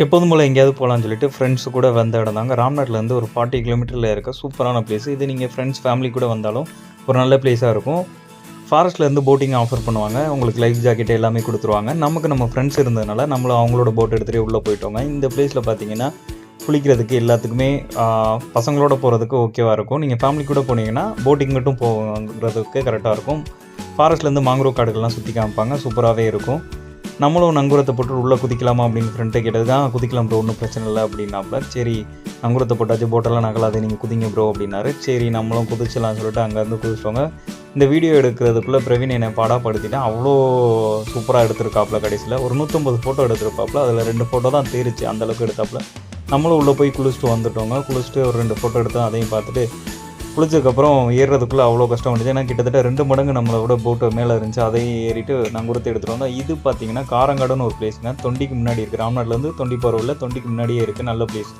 எப்போதும் போல் எங்கேயாவது போகலான்னு சொல்லிட்டு ஃப்ரெண்ட்ஸ் கூட வந்த இடம் தாங்க. ராம்நாட்லேருந்து ஒரு ஃபார்ட்டி கிலோமீட்டரில் இருக்க சூப்பரான பிளேஸ் இது நீங்கள் ஃப்ரெண்ட்ஸ் ஃபேமிலி கூட வந்தாலும் ஒரு நல்ல பிளேஸாக இருக்கும். ஃபாரஸ்ட்லேருந்து போட்டிங் ஆஃபர் பண்ணுவாங்க. உங்களுக்கு லைஃப் ஜாக்கெட் எல்லாமே கொடுத்துருவாங்க. நமக்கு நம்ம ஃப்ரெண்ட்ஸ் இருந்ததுனால நம்மளும் அவங்களோட போட் எடுத்துகிட்டு உள்ளே போயிட்டோங்க. இந்த பிளேஸில் பார்த்தீங்கன்னா குளிக்கிறதுக்கு எல்லாத்துக்குமே பசங்களோட போகிறதுக்கு ஓகேவாக இருக்கும். நீங்கள் ஃபேமிலி கூட போனீங்கன்னா போட்டிங் மட்டும் போகிறதுக்கு கரெக்டாக இருக்கும். ஃபாரஸ்ட்லேருந்து மாங்க்ரோவ் காடுகள்லாம் சுற்றி காமிப்பாங்க. சூப்பராகவே இருக்கும். நம்மளும் நங்கூரத்தை போட்டு உள்ளே குதிக்கலாமா அப்படின்னு ஃப்ரெண்ட்டை கேட்டது தான் குதிக்கலாம் ப்ரோ ஒன்றும் பிரச்சனை இல்லை அப்படின்னாப்புல சரி நங்கூரத்தை போட்டாச்சு போட்டெல்லாம் நகலாது நீங்கள் குதிங்க ப்ரோ அப்படின்னாரு. சரி நம்மளும் குதிச்சலாம்னு சொல்லிட்டு அங்கேருந்து குதிச்சிட்டோங்க இந்த வீடியோ எடுக்கிறதுக்குள்ளே பிரவீன் என்னை பாடாப்படுத்திட்டேன். அவ்வளோ சூப்பராக எடுத்திருக்காப்புல கடைசியில். ஒரு நூற்றம்பது ஃபோட்டோ எடுத்திருப்பாப்புல அதில் ரெண்டு ஃபோட்டோ தான் தேரிச்சு அந்தளவுக்கு எடுத்தாப்புல நம்மளும் உள்ளே போய் குளிச்சுட்டு வந்துட்டோங்க. குளிச்சுட்டு ஒரு ரெண்டு ஃபோட்டோ எடுத்தோம் அதையும் பார்த்துட்டு குளிச்சதுக்கப்புறம் ஏறுறதுக்குள்ளே அவ்வளோ கஷ்டம் வந்துச்சு. ஏன்னா கிட்டத்தட்ட ரெண்டு மடங்கு நம்மளை விட போட்டு மேலே இருந்துச்சு. அதையும் ஏறிட்டு நாங்கள் கொடுத்து எடுத்துகிட்டு வந்தோம். இது பார்த்தீங்கன்னா காரங்காடுன்னு ஒரு பிளேஸுங்க தொண்டிக்கு முன்னாடி இருக்குது ராம்நாட்லேருந்து தொண்டி போகிற உள்ள தொண்டிக்கு முன்னாடியே இருக்குது நல்ல பிளேஸ்